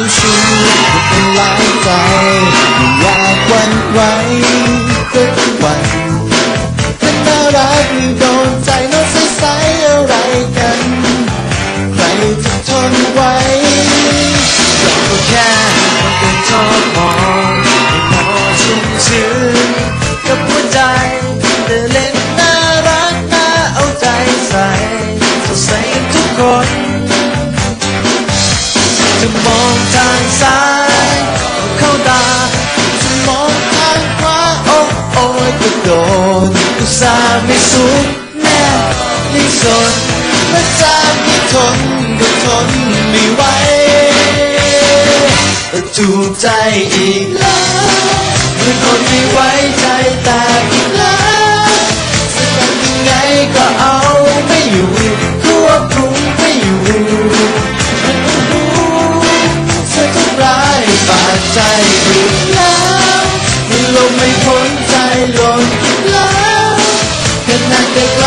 เป็นลายใจไม่อยากหวันไหวสักวันจะน่ารักหรือโดนใจน้องใสๆอะไรกัน ใครจะทนไหวเราก็แค่คนเป็นชอบมองให้พอชุ่มชื้นกับหัวใจแต่เล่นน่ารักน่าเอาใจใส่สดใสกันทุกคน จะมองทางซ้ายก็เข้าตาจะมองทางขวาโอ้โอ้ยก็โดนอุตส่าไม่สุดแน่รีบสนและจะไม่ทนก็ทนไม่ไหวถูกใจอีกแล้วเมื่อคนไม่ไว้ใจแต่อีกแล้ว ใจอีกแล้วมันลมไม่พ้นใจลมแล้วขนาดไกล